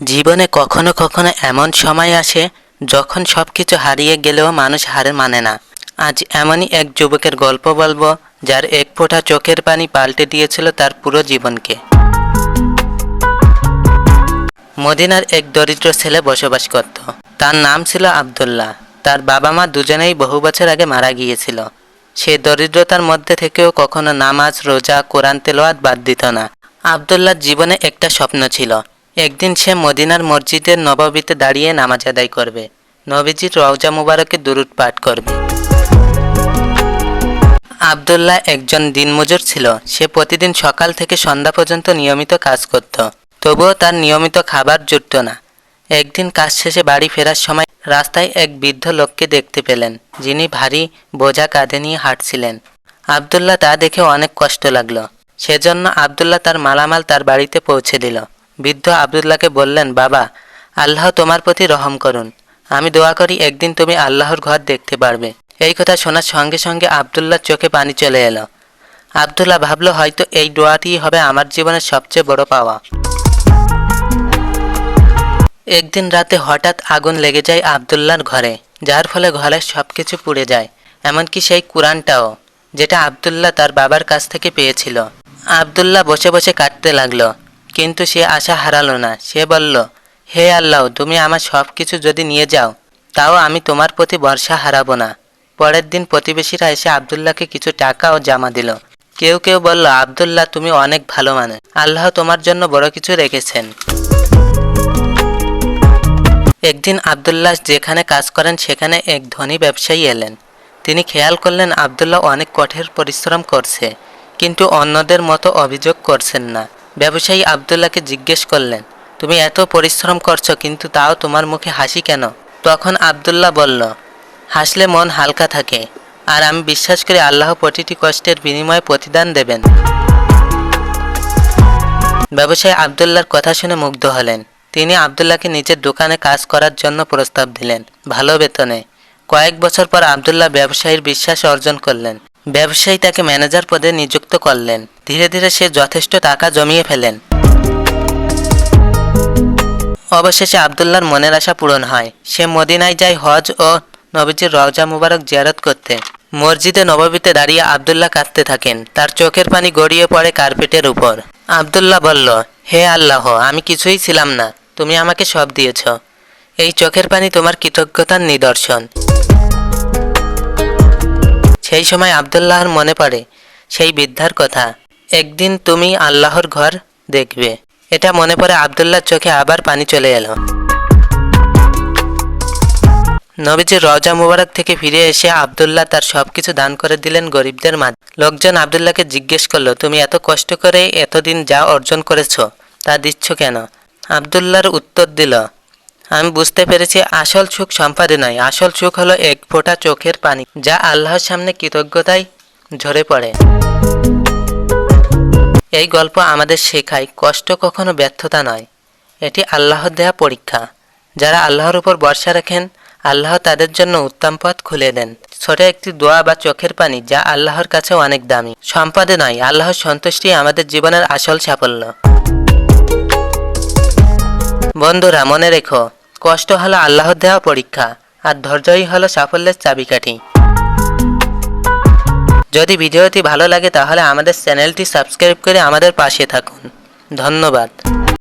জীবনে কখনো কখনো এমন সময় আসে যখন সব কিছু হারিয়ে গেলেও মানুষ হারে মানে না। আজ এমনই এক যুবকের গল্প বলব, যার এক ফোঁটা চোখের পানি পাল্টে দিয়েছিল তার পুরো জীবনকে। মদিনার এক দরিদ্র ছেলে বসবাস করত। তার নাম ছিল আব্দুল্লাহ। তার বাবা মা দুজনেই বহু বছর আগে মারা গিয়েছিল। সে দরিদ্রতার মধ্যে থেকেও কখনো নামাজ, রোজা, কোরআন তেলোয়াত বাদ দিত না। আবদুল্লাহর জীবনে একটা স্বপ্ন ছিল। একদিন সে মদিনার মসজিদের নবাবিতে দাঁড়িয়ে নামাজ আদায় করবে। নবীজির রওজা মুবারকে দুরুদ পাঠ করবে। আবদুল্লাহ একজন দিনমজুর ছিল। সে প্রতিদিন সকাল থেকে সন্ধ্যা পর্যন্ত নিয়মিত কাজ করত। তবুও তার নিয়মিত খাবার জুটত না। একদিন কাজ শেষে বাড়ি ফেরার সময় রাস্তায় এক বৃদ্ধ লোককে দেখতে পেলেন, যিনি ভারী, বোঝা কাঁধে নিয়ে হাঁটছিলেন। আবদুল্লাহ তা দেখে অনেক কষ্ট লাগল। সেজন্য আবদুল্লাহ তার মালামাল তার বাড়িতে পৌঁছে দিল। বৃদ্ধ আবদুল্লাহকে বললেন, বাবা, আল্লাহ তোমার প্রতি রহম করুন। আমি দোয়া করি একদিন তুমি আল্লাহর ঘর দেখতে পারবে। এই কথা শোনার সঙ্গে সঙ্গে আবদুল্লাহর চোখে পানি চলে এলো। আবদুল্লাহ ভাবলো, হয়তো এই দোয়াটিই হবে আমার জীবনের সবচেয়ে বড় পাওয়া। একদিন রাতে হঠাৎ আগুন লেগে যায় আবদুল্লাহর ঘরে, যার ফলে ঘরের সব কিছু পুড়ে যায়, এমনকি সেই কোরআনটাও, যেটা আবদুল্লাহ তার বাবার কাছ থেকে পেয়েছিল। আবদুল্লাহ বসে বসে কাটতে লাগল। কিন্তু সে আশা হারালো না। সে বলল, হে আল্লাহ, তুমি আমার সব কিছু যদি নিয়ে যাও, তাও আমি তোমার প্রতি ভরসা হারাবো না। পরের দিন প্রতিবেশীরা এসে আবদুল্লাহকে কিছু টাকা ও জামা দিল। কেউ কেউ বলল, আবদুল্লাহ, তুমি অনেক ভালো মানুষ। আল্লাহ তোমার জন্য বড় কিছু রেখেছেন। একদিন আবদুল্লাহ যেখানে কাজ করেন, সেখানে এক ধনী ব্যবসায়ী এলেন। তিনি খেয়াল করলেন, আবদুল্লাহ অনেক কঠোর পরিশ্রম করছে, কিন্তু অন্যদের মতো অভিযোগ করছেন না। ব্যবসায়ী আবদুল্লাহকে জিজ্ঞেস করলেন, তুমি এত পরিশ্রম করছ, কিন্তু তাও তোমার মুখে হাসি কেন? তখন আবদুল্লাহ বলল, হাসলে মন হালকা থাকে, আর আমি বিশ্বাস করি আল্লাহ প্রতিটি কষ্টের বিনিময়ে প্রতিদান দেবেন। ব্যবসায়ী আবদুল্লাহর কথা শুনে মুগ্ধ হলেন। তিনি আবদুল্লাহকে নিজের দোকানে কাজ করার জন্য প্রস্তাব দিলেন, ভালো বেতনে। কয়েক বছর পর আবদুল্লাহ ব্যবসায়ীর বিশ্বাস অর্জন করলেন। ব্যবসায়ী তাকে ম্যানেজার পদে নিযুক্ত করলেন। ধীরে ধীরে সে যথেষ্ট টাকা জমিয়ে ফেলেন। অবশেষে আবদুল্লাহর মনের আশা পূরণ হয়। সে মদিনায় যায় হজ ও নবীজির রওজা মুবারক জিয়ারত করতে। মসজিদে নববীতে দাঁড়িয়ে আবদুল্লাহ কাঁদতে থাকেন। তার চোখের পানি গড়িয়ে পড়ে কার্পেটের উপর। আবদুল্লাহ বলল, হে আল্লাহ, আমি কিছুই ছিলাম না। তুমি আমাকে সব দিয়েছ। এই চোখের পানি তোমার কৃতজ্ঞতার নিদর্শন। সেই সময় আবদুল্লাহর মনে পড়ে সেই বৃদ্ধার কথা, একদিন তুমি আল্লাহর ঘর দেখবে। এটা মনে পড়ে আবদুল্লাহর চোখে আবার পানি চলে এলো। নবীজির রওজা মুবারক থেকে ফিরে এসে আবদুল্লাহ তার সবকিছু দান করে দিলেন গরিবদের মাঝে। লোকজন আবদুল্লাহকে জিজ্ঞেস করল, তুমি এত কষ্ট করে এতদিন যা অর্জন করেছ, তা দিচ্ছ কেন? আবদুল্লাহর উত্তর দিল আমি বুঝতে পেরেছি, আসল সুখ সম্পাদে নয় আসল সুখ হলো এক ফোঁটা চোখের পানি, যা আল্লাহর সামনে কৃতজ্ঞতায় ঝরে পড়ে। এই গল্প আমাদের শেখায়, কষ্ট কখনো ব্যর্থতা নয়। এটি আল্লাহর দেয়া পরীক্ষা। যারা আল্লাহর উপর ভরসা রাখেন, আল্লাহ তাদের জন্য উত্তম পথ খুলে দেন। ছোট একটি দোয়া বা চোখের পানি, যা আল্লাহর কাছে অনেক দামি। সম্পাদে নয় আল্লাহর সন্তুষ্টি আমাদের জীবনের আসল সাফল্য। বন্ধুরা, মনে রেখো কষ্ট হলো আল্লাহর দেওয়া পরীক্ষা, আর ধৈর্যই হলো সাফল্যের চাবিকাঠি। যদি ভিডিওটি ভালো লাগে তাহলে আমাদের চ্যানেলটি সাবস্ক্রাইব করে আমাদের পাশে থাকুন। ধন্যবাদ।